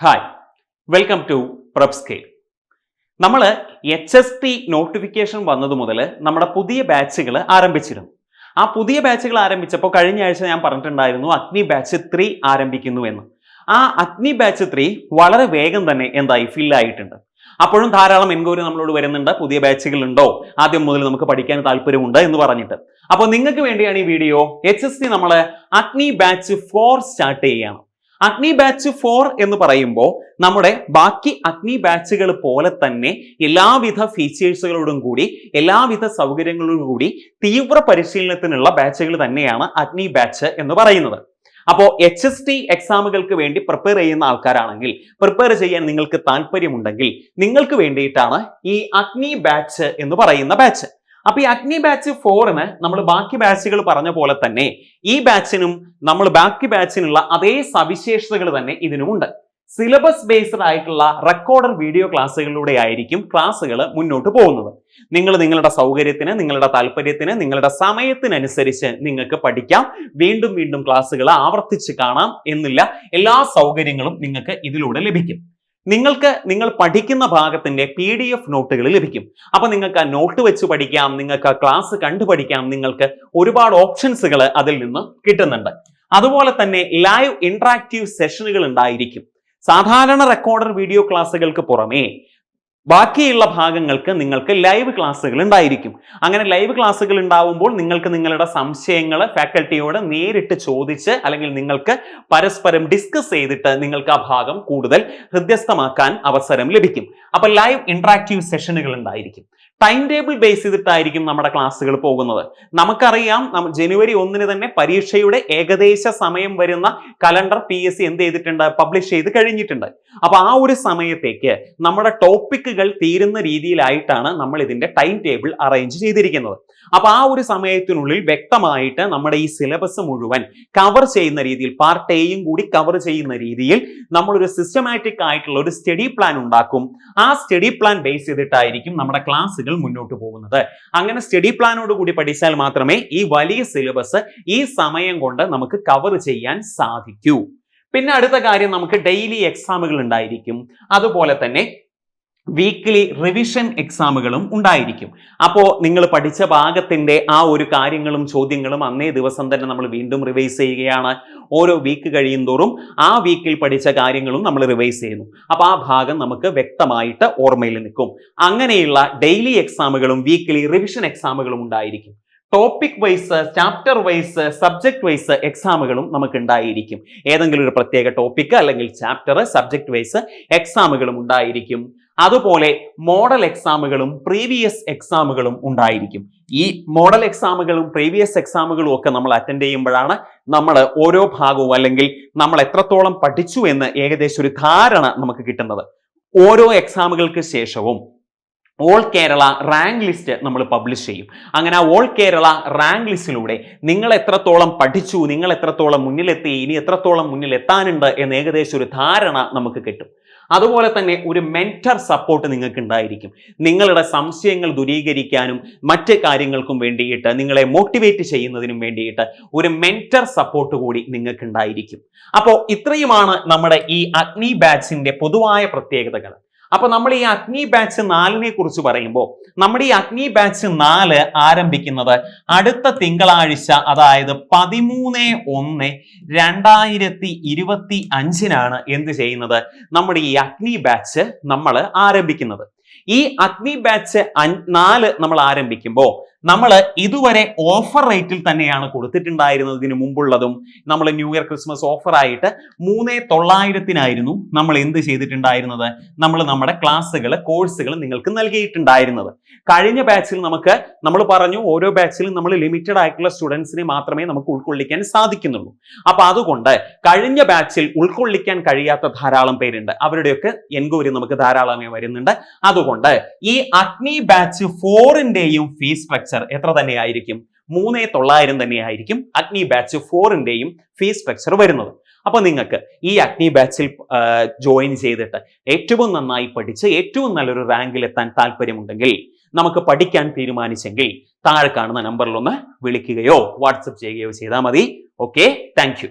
Hi welcome to പ്രബ്സ്കേ നമ്മൾ H S T notification വന്നത് മുതൽ നമ്മുടെ പുതിയ ബാച്ചുകൾ ആരംഭിച്ചിരുന്നു. ആ പുതിയ ബാച്ചുകൾ ആരംഭിച്ചപ്പോൾ കഴിഞ്ഞ ആഴ്ച ഞാൻ പറഞ്ഞിട്ടുണ്ടായിരുന്നു അഗ്നി ബാച്ച് ത്രീ ആരംഭിക്കുന്നു എന്ന്. ആ അഗ്നി ബാച്ച് ത്രീ വളരെ വേഗം തന്നെ എന്തായി? ഫില്ലായിട്ടുണ്ട് അപ്പോഴും ധാരാളം എൻക്വയറി നമ്മളോട് വരുന്നുണ്ട്. പുതിയ ബാച്ചുകൾ ഉണ്ടോ? ആദ്യം മുതൽ നമുക്ക് പഠിക്കാൻ താല്പര്യമുണ്ട് എന്ന് പറഞ്ഞിട്ട്. അപ്പോൾ നിങ്ങൾക്ക് വേണ്ടിയാണ് ഈ വീഡിയോ. എച്ച് എസ് ടി നമ്മൾ അഗ്നി ബാച്ച് ഫോർ സ്റ്റാർട്ട് ചെയ്യുകയാണ് അഗ്നി ബാച്ച് ഫോർ എന്ന് പറയുമ്പോൾ നമ്മുടെ ബാക്കി അഗ്നി ബാച്ചുകൾ പോലെ തന്നെ എല്ലാവിധ ഫീച്ചേഴ്സുകളോടും കൂടി എല്ലാവിധ സൗകര്യങ്ങളോടും കൂടി തീവ്ര പരിശീലനത്തിനുള്ള ബാച്ചുകൾ തന്നെയാണ് അഗ്നി ബാച്ച് എന്ന് പറയുന്നത്. അപ്പോൾ എച്ച് എസ് ടി എക്സാമുകൾക്ക് വേണ്ടി പ്രിപ്പയർ ചെയ്യുന്ന ആൾക്കാരാണെങ്കിൽ പ്രിപ്പയർ ചെയ്യാൻ നിങ്ങൾക്ക് താല്പര്യമുണ്ടെങ്കിൽ നിങ്ങൾക്ക് വേണ്ടിയിട്ടാണ് ഈ അഗ്നി ബാച്ച് എന്ന് പറയുന്ന ബാച്ച് അപ്പൊ ഈ അഗ്നി ബാച്ച് ഫോറിന് നമ്മൾ ബാക്കി ബാച്ചുകൾ പറഞ്ഞ പോലെ തന്നെ ഈ ബാച്ചിനും നമ്മൾ ബാക്കി ബാച്ചിനുള്ള അതേ സവിശേഷതകൾ തന്നെ ഇതിനുമുണ്ട് സിലബസ് ബേസ്ഡ് ആയിട്ടുള്ള റെക്കോർഡർ വീഡിയോ ക്ലാസ്സുകളിലൂടെ ആയിരിക്കും ക്ലാസ്സുകൾ മുന്നോട്ട് പോകുന്നത്. നിങ്ങൾ നിങ്ങളുടെ സൗകര്യത്തിന് നിങ്ങളുടെ താല്പര്യത്തിന് നിങ്ങളുടെ സമയത്തിനനുസരിച്ച് നിങ്ങൾക്ക് പഠിക്കാം. വീണ്ടും വീണ്ടും ക്ലാസ്സുകൾ ആവർത്തിച്ച് കാണാം എന്നില്ല. എല്ലാ സൗകര്യങ്ങളും നിങ്ങൾക്ക് ഇതിലൂടെ ലഭിക്കും. നിങ്ങൾക്ക് നിങ്ങൾ പഠിക്കുന്ന ഭാഗത്തിന്റെ പി ഡി എഫ് നോട്ടുകൾ ലഭിക്കും. അപ്പോൾ നിങ്ങൾക്ക് ആ നോട്ട് വെച്ച് പഠിക്കാം നിങ്ങൾക്ക് ആ ക്ലാസ് കണ്ടു പഠിക്കാം നിങ്ങൾക്ക് ഒരുപാട് ഓപ്ഷൻസുകൾ അതിൽ നിന്ന് കിട്ടുന്നുണ്ട്. അതുപോലെ തന്നെ ലൈവ് ഇന്ററാക്റ്റീവ് സെഷനുകൾ ഉണ്ടായിരിക്കും. സാധാരണ റെക്കോർഡർ വീഡിയോ ക്ലാസ്സുകൾക്ക് പുറമേ ബാക്കിയുള്ള ഭാഗങ്ങൾക്ക് നിങ്ങൾക്ക് ലൈവ് ക്ലാസ്സുകൾ ഉണ്ടായിരിക്കും. അങ്ങനെ ലൈവ് ക്ലാസ്സുകൾ ഉണ്ടാവുമ്പോൾ നിങ്ങൾക്ക് നിങ്ങളുടെ സംശയങ്ങൾ ഫാക്കൽറ്റിയോട് നേരിട്ട് ചോദിച്ച് അല്ലെങ്കിൽ നിങ്ങൾക്ക് പരസ്പരം ഡിസ്കസ് ചെയ്തിട്ട് നിങ്ങൾക്ക് ആ ഭാഗം കൂടുതൽ ഹൃദ്യസ്ഥമാക്കാൻ അവസരം ലഭിക്കും. അപ്പൊ ലൈവ് ഇന്ററാക്റ്റീവ് സെഷനുകൾ ഉണ്ടായിരിക്കും. ടൈം ടേബിൾ ബേസ് ചെയ്തിട്ടായിരിക്കും നമ്മുടെ ക്ലാസ്സുകൾ പോകുന്നത്. നമുക്കറിയാം ജനുവരി ഒന്നിന് തന്നെ പരീക്ഷയുടെ ഏകദേശ സമയം വരുന്ന കലണ്ടർ പി എന്ത് ചെയ്തിട്ടുണ്ട്? പബ്ലിഷ് ചെയ്ത് കഴിഞ്ഞിട്ടുണ്ട്. അപ്പൊ ആ ഒരു സമയത്തേക്ക് നമ്മുടെ ടോപ്പിക്കുകൾ തീരുന്ന രീതിയിലായിട്ടാണ് നമ്മൾ ഇതിന്റെ ടൈം ടേബിൾ അറേഞ്ച് ചെയ്തിരിക്കുന്നത്. അപ്പോൾ ആ ഒരു സമയത്തിനുള്ളിൽ വ്യക്തമായിട്ട് നമ്മുടെ ഈ സിലബസ് മുഴുവൻ കവർ ചെയ്യുന്ന രീതിയിൽ പാർട്ട് എയും കൂടി കവർ ചെയ്യുന്ന രീതിയിൽ നമ്മളൊരു സിസ്റ്റമാറ്റിക് ആയിട്ടുള്ള ഒരു സ്റ്റഡി പ്ലാൻ ഉണ്ടാക്കും. ആ സ്റ്റഡി പ്ലാൻ ബേസ് ചെയ്തിട്ടായിരിക്കും നമ്മുടെ ക്ലാസ്സുകൾ മുന്നോട്ട് പോകുന്നത്. അങ്ങനെ സ്റ്റഡി പ്ലാനോട് കൂടി പഠിച്ചാൽ മാത്രമേ ഈ വലിയ സിലബസ് ഈ സമയം കൊണ്ട് നമുക്ക് കവർ ചെയ്യാൻ സാധിക്കൂ. പിന്നെ അടുത്ത കാര്യം നമുക്ക് ഡെയിലി എക്സാമുകൾ ഉണ്ടായിരിക്കും. അതുപോലെ തന്നെ വീക്ക്ലി റിവിഷൻ എക്സാമുകളും ഉണ്ടായിരിക്കും. അപ്പോൾ നിങ്ങൾ പഠിച്ച ഭാഗത്തിന്റെ ആ ഒരു കാര്യങ്ങളും ചോദ്യങ്ങളും അന്നേ ദിവസം തന്നെ നമ്മൾ വീണ്ടും റിവൈസ് ചെയ്യുകയാണ്. ഓരോ വീക്ക് കഴിയും തോറും ആ വീക്കിൽ പഠിച്ച കാര്യങ്ങളും നമ്മൾ റിവൈസ് ചെയ്യുന്നു. അപ്പോൾ ആ ഭാഗം നമുക്ക് വ്യക്തമായിട്ട് ഓർമ്മയിൽ നിൽക്കും. അങ്ങനെയുള്ള ഡെയിലി എക്സാമുകളും വീക്ക്ലി റിവിഷൻ എക്സാമുകളും ഉണ്ടായിരിക്കും. Topic wise chapter wise subject wise എക്സാമുകളും നമുക്ക് ഉണ്ടായിരിക്കും. ഏതെങ്കിലും ഒരു പ്രത്യേക ടോപ്പിക്ക് അല്ലെങ്കിൽ ചാപ്റ്റർ സബ്ജക്ട് വൈസ് എക്സാമുകളും ഉണ്ടായിരിക്കും. അതുപോലെ മോഡൽ എക്സാമുകളും പ്രീവിയസ് എക്സാമുകളും ഉണ്ടായിരിക്കും. ഈ മോഡൽ എക്സാമുകളും പ്രീവിയസ് എക്സാമുകളും ഒക്കെ നമ്മൾ അറ്റൻഡ് ചെയ്യുമ്പോഴാണ് നമ്മൾ ഓരോ ഭാഗവും അല്ലെങ്കിൽ നമ്മൾ എത്രത്തോളം പഠിച്ചു എന്ന് ഏകദേശം ഒരു ധാരണ നമുക്ക് കിട്ടുന്നത്. ഓരോ എക്സാമുകൾക്ക് ശേഷവും ഓൾ കേരള റാങ്ക് ലിസ്റ്റ് നമ്മൾ പബ്ലിഷ് ചെയ്യും. അങ്ങനെ ആ ഓൾ കേരള റാങ്ക് ലിസ്റ്റിലൂടെ നിങ്ങൾ എത്രത്തോളം പഠിച്ചു നിങ്ങൾ എത്രത്തോളം മുന്നിലെത്തി ഇനി എത്രത്തോളം മുന്നിൽ എത്താനുണ്ട് എന്ന് ഏകദേശം ഒരു ധാരണ നമുക്ക് കിട്ടും. അതുപോലെ തന്നെ ഒരു മെന്റർ സപ്പോർട്ട് നിങ്ങൾക്ക് ഉണ്ടായിരിക്കും. നിങ്ങളുടെ സംശയങ്ങൾ ദുരീകരിക്കാനും മറ്റ് കാര്യങ്ങൾക്കും വേണ്ടിയിട്ട് നിങ്ങളെ മോട്ടിവേറ്റ് ചെയ്യുന്നതിനും വേണ്ടിയിട്ട് ഒരു മെന്റർ സപ്പോർട്ട് കൂടി നിങ്ങൾക്ക് ഉണ്ടായിരിക്കും അപ്പോൾ ഇത്രയുമാണ് നമ്മുടെ ഈ അഗ്നി ബാച്ചിന്റെ പൊതുവായ പ്രത്യേകതകൾ. അപ്പൊ നമ്മൾ ഈ അഗ്നി ബാച്ച് നാലിനെ കുറിച്ച് പറയുമ്പോൾ നമ്മുടെ ഈ അഗ്നി ബാച്ച് നാല് ആരംഭിക്കുന്നത് അടുത്ത തിങ്കളാഴ്ച അതായത് പതിമൂന്ന് ഒന്ന് രണ്ടായിരത്തി ഇരുപത്തി അഞ്ചിനാണ് എന്ത് ചെയ്യുന്നത്? നമ്മുടെ ഈ അഗ്നി ബാച്ച് നമ്മൾ ആരംഭിക്കുന്നത്. ഈ അഗ്നി ബാച്ച് നാല് നമ്മൾ ആരംഭിക്കുമ്പോൾ നമ്മൾ ഇതുവരെ ഓഫർ റേറ്റിൽ തന്നെയാണ് കൊടുത്തിട്ടുണ്ടായിരുന്നത് ഇതിനു മുമ്പുള്ളതും നമ്മൾ ന്യൂ ഇയർ ക്രിസ്മസ് ഓഫർ ആയിട്ട് മൂന്നേ തൊള്ളായിരത്തിനായിരുന്നു നമ്മൾ എന്ത് ചെയ്തിട്ടുണ്ടായിരുന്നത്? നമ്മൾ നമ്മുടെ ക്ലാസ്സുകൾ കോഴ്സുകൾ നിങ്ങൾക്ക് നൽകിയിട്ടുണ്ടായിരുന്നത്. കഴിഞ്ഞ ബാച്ചിൽ നമുക്ക് നമ്മൾ പറഞ്ഞു ഓരോ ബാച്ചിലും നമ്മൾ ലിമിറ്റഡ് ആയിട്ടുള്ള സ്റ്റുഡൻസിനെ മാത്രമേ നമുക്ക് ഉൾക്കൊള്ളിക്കാൻ സാധിക്കുന്നുള്ളൂ. അപ്പൊ അതുകൊണ്ട് കഴിഞ്ഞ ബാച്ചിൽ ഉൾക്കൊള്ളിക്കാൻ കഴിയാത്ത ധാരാളം പേരുണ്ട്. അവരുടെയൊക്കെ എൻക്വയറി നമുക്ക് ധാരാളമായി വരുന്നുണ്ട്. അതുകൊണ്ട് ഈ അഗ്നി ബാച്ച് ഫോറിന്റെയും ഫീസ് സ്ട്രക്ചർ എത്ര തന്നെയായിരിക്കും? മൂന്നേ തൊള്ളായിരം തന്നെയായിരിക്കും അഗ്നി ബാച്ച് ഫോറിന്റെയും ഫീസ് സ്ട്രക്ചർ വരുന്നത്. അപ്പൊ നിങ്ങൾക്ക് ഈ അഗ്നി ബാച്ചിൽ ജോയിൻ ചെയ്തിട്ട് ഏറ്റവും നന്നായി പഠിച്ച് ഏറ്റവും നല്ലൊരു റാങ്കിൽ എത്താൻ താല്പര്യമുണ്ടെങ്കിൽ നമുക്ക് പഠിക്കാൻ തീരുമാനിച്ചെങ്കിൽ താഴെ കാണുന്ന നമ്പറിൽ ഒന്ന് വിളിക്കുകയോ വാട്സപ്പ് ചെയ്യുകയോ ചെയ്താൽ മതി. Okay thank